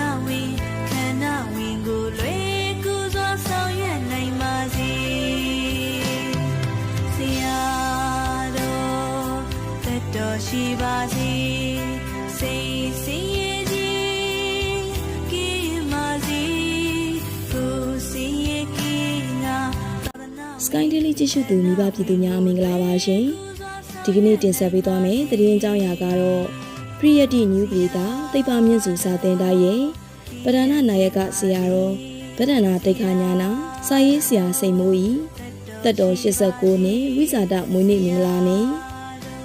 နာဝင်ခန္ဓာဝင်ကိုလွယ်ကူစွာဆောင်ရွက်နိုင်ပါစေဆရာတော်တတော်ရှိပါစေစိတ်စင်ရဲ့ကြီးကင်းပါစေကိုစင်ရဲ့ကင်းနာ Sky Daily ကြည့်ရှုသူမိဘပြည်သူများမင်္ဂလာပါရှင်ဒီကနေ့တင်ဆက်ပေးသွားမယ့်သတင်းအကြောင်းအရာကတော့ Priyati New ပြည်သာသိပ္ပမြင့်စုစာတင်တိုင်းရဲ့ပဒနာနာယကဆရာတော်ဗဒနာတိတ်ခါညာနာစာရေးဆရာစိန်မိုးဤတက်တော်89နှစ်ဝိဇာတမွေးနေ့မင်္ဂလာနေ့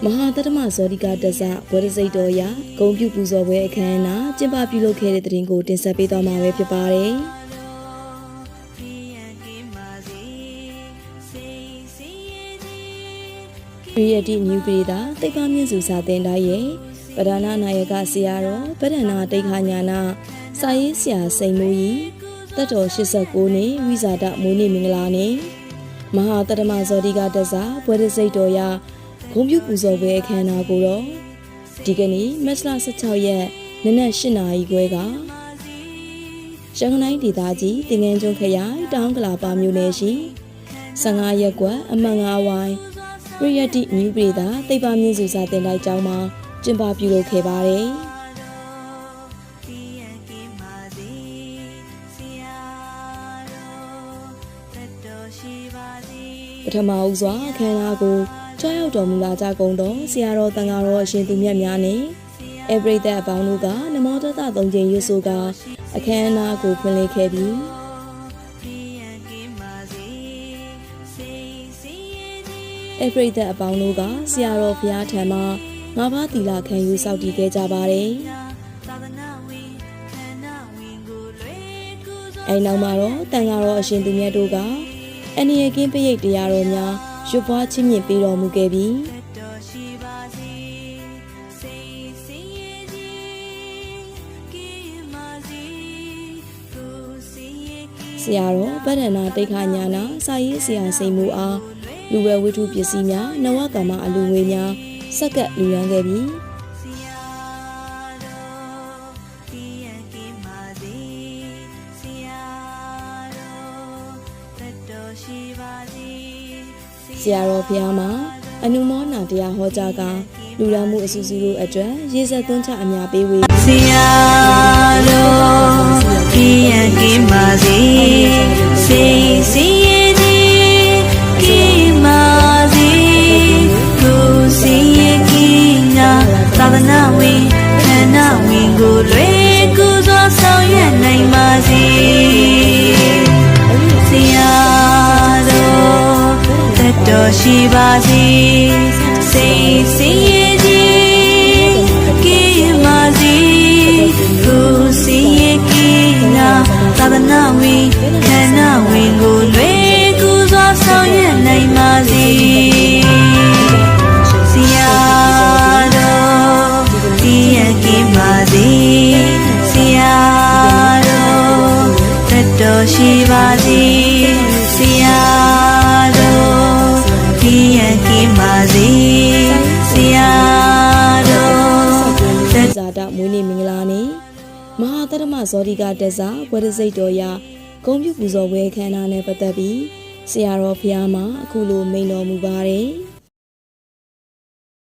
မဟာတတ္တမဇောတိကတဇဘဝရစိတ်တော်ရာဂုံပြုပူဇော်ပွဲအခမ်းအနားကျင်းပပြုလုပ်ခဲ့တဲ့တဲ့တင်ကိုတင်ဆက်ပေးသွားမှာပဲဖြစ်ပါတယ်။ပရိယတိမြူပရိသာတိတ်ခါမြင့်စုစာတင်တိုင်းရဲ့ ပဒနာနာယကဆရာတော်ဗဒနာတိတ်ခါညာနာစာရေးဆရာစိန်မိုးကြီးတက်တော်89နှစ်ဝိဇာတမွေးနေ့မင်္ဂလာနေ့မဟာတတမဇောတိကတဇာဘွဲရစိတ်တော်ရဂုံပြုပူဇော်ပွဲအခမ်းအနားကိုတော့ဒီကနေ့မတ်လ16ရက်နနက်8နာရီခွဲကရန်ကုန်တိုင်းဒေသကြီးတင်ငန်းကျွန်းခရိုင်တောင်ကလာပါမြို့နယ်ရှိ15ရက်ကွက်အမှန်9ဝိုင်းပရိယတိမြူပရိသာတိတ်ပါမြင့်စုစာတင်တိုင်းကျောင်းမှာ ကျင်းပပြုလုပ်ခဲ့ပါတယ်။ပထမဦးစွာအခမ်းအနားကိုကြွရောက်တော်မူလာကြကုန်သောဆရာတော်တန်ဃာတော်အရှင်သူမြတ်များနှင့်အပရိသတ်အပေါင်းတို့ကနမောတတသုံးချိန်ရွတ်ဆိုကအခမ်းအနားကိုဖွင့်လှစ်ခဲ့ပြီးအပရိသတ်အပေါင်းတို့ကဆရာတော်ဘုရားထံမှ ငါးပါးသီလခံယူစောင့်တည်ခဲ့ကြပါတယ်။အဲနောက်မှာတော့တန်ဃာတော်အရှင်သူမြတ်တို့ကအန္တရာယ်ကင်းပိယိတ်တရားတော်များရွတ်ပွားချင်းမြင့်ပေးတော်မူခဲ့ပြီးဆရာတော်ဗဒနာတိတ်ခါညာနာစာရေးဆရာစိန်မှုအားလူဝဲဝိထုပစ္စည်းများနဝကမ္မအလူငွေများ စက္ကပ်လူရန်ခဲ့ပြီးဆရာတော်ဘုရားမှာအနုမောနာတရားဟောကြားကလူရန်မှုအစူးစူးတို့အတွက်ရေစက်သွန်းချအများပေးဝေဆရာတော် ကိုလွယ်ကူစွာဆောင်ရွက်နိုင်ပါစေဆရာတော်သက်တော်ရှိပါစေစိတ်စည် မဟာတရမဇောတိကတက်စာဘွဲရစိတ်တော်ရဂုံပြုပူဇော်ပွဲခမ်းနားနဲ့ပတ်သက်ပြီးဆရာတော်ဘုရားမှာအခုလိုမိန်တော်မူပါတယ်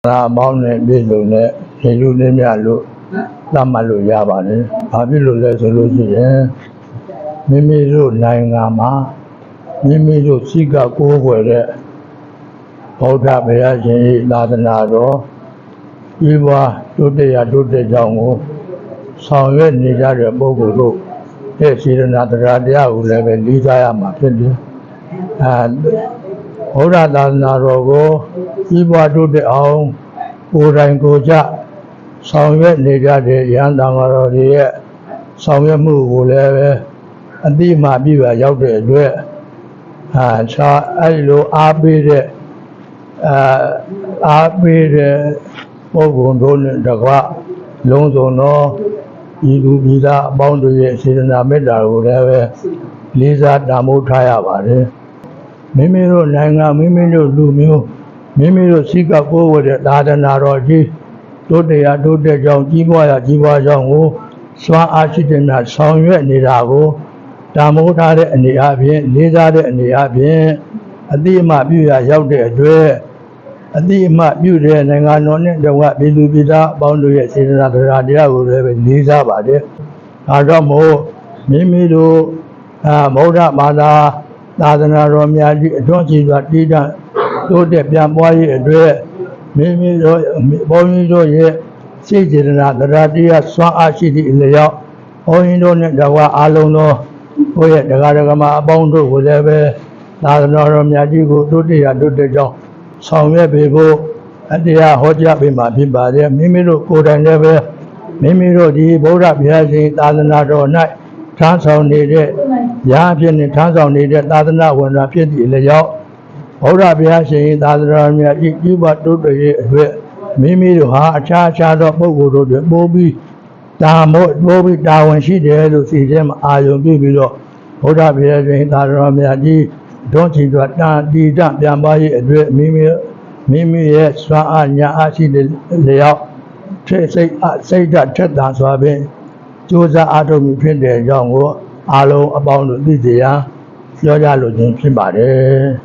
ဒါအပေါင်းနဲ့ပြည့်စုံတဲ့ရေလူလေးများလို့သတ်မှတ်လို့ရပါတယ်။ဘာဖြစ်လို့လဲဆိုလို့ရှိရင်မိမိတို့နိုင်ငံမှာမိမိတို့စိကကိုးကွယ်တဲ့ဗုဒ္ဓဘုရားရှင်၏သာသနာတော်ဤဘွားတိုးတက်ရတိုးတက်ကြောင်းကို ဆောင်ရွက်နေကြတဲ့ပုဂ္ဂိုလ်တို့တဲ့စေရနာတရားတရားကိုလည်းပဲလေးစားရမှာဖြစ်တယ်။အဲဘုရားသာသနာတော်ကိုဤဘွားတိုးတက်အောင်ကိုယ်တိုင်ကိုယ်ကျဆောင်ရွက်နေကြတဲ့ရဟန်းတော်တော်တွေရဲ့ဆောင်ရွက်မှုကိုလည်းပဲအတိအမှပြည့်ပါရောက်တဲ့အတွက်အာခြားအဲ့ဒီလိုအားပေးတဲ့အာအားပေးတဲ့ပုဂ္ဂိုလ်တို့နဲ့တကွလုံးစုံသော ဤသူဤသားအပေါင်းတို့ရဲ့စေတနာမေတ္တာကိုလည်းပဲလေးစားတန်ဖိုးထားရပါတယ်မိမိတို့နိုင်ငံမိမိတို့လူမျိုးမိမိတို့စိကကိုယ်ဝတ်တဲ့သာသနာတော်ကြီးတို့တရားတို့တဲ့ကြောင့်ကြီးပွားရကြီးပွားကြောင်းကိုစွမ်းအားရှိတဲ့များဆောင်ရွက်နေတာကိုတံမိုးထားတဲ့အနေအချင်းလေးစားတဲ့အနေအချင်းအတိအမှပြုရရောက်တဲ့အတွက် အတိအမှပြုတဲ့နိုင်ငံတော်နဲ့တကွပြည်သူပြည်သားအပေါင်းတို့ရဲ့စေတနာတရားတရားကိုလည်းပဲလေးစားပါတယ်။ဒါကြောင့်မို့မိမိတို့အာဗုဒ္ဓဘာသာသာသနာတော်များကြီးအတွန်းကြီးစွာတည်တံ့တိုးတက်ပြန်ပွားရေးအတွက်မိမိတို့ဘုန်းကြီးတို့ရဲ့စိတ်စေတနာတရားတရားစွမ်းအားရှိသည့်အလျောက်ဘုန်းကြီးတို့နဲ့တကွာအားလုံးသောဘုရားတရားဓမ္မအပေါင်းတို့ကိုလည်းပဲသာသနာတော်များကြီးကိုတိုးတက်ရတိုးတက်ကြောင်း ဆောင်ရွက်ပေးဖို့အတရားဟောကြားပေးမှာဖြစ်ပါတယ်မိမိတို့ကိုယ်တိုင်လည်းပဲမိမိတို့ဒီဗုဒ္ဓဘုရားရှင်သာသနာတော်၌ထမ်းဆောင်နေတဲ့ရာအဖြစ်နဲ့ထမ်းဆောင်နေတဲ့သာသနာဝန်တော်ဖြစ်သည့်အလျောက်ဗုဒ္ဓဘုရားရှင်သာသနာတော်များဤပြုပတိုးတက်ရေးအတွက်မိမိတို့ဟာအခြားအခြားသောပုဂ္ဂိုလ်တို့တွေပို့ပြီးတာမို့တိုးပြီးတာဝန်ရှိတယ်လို့စီစဉ်မှာအာယုံပြုပြီးတော့ဘုရားဗျာရှင်သာတော်မြတ်ကြီး ဒုံးချီတော်တာတီတပြန်ပါရေးအတွက်မိမိမိမိရဲ့စွမ်းအားညာအားရှိတဲ့လျောက်ထိစိတ်အစိတ်ဓာတ်ထက်သာစွာဖြင့်ကြိုးစားအားထုတ်မှုဖြစ်တဲ့ကြောင့်ကိုအားလုံးအပေါင်းတို့သိစေရန်ပြောကြလိုခြင်းဖြစ်ပါတယ်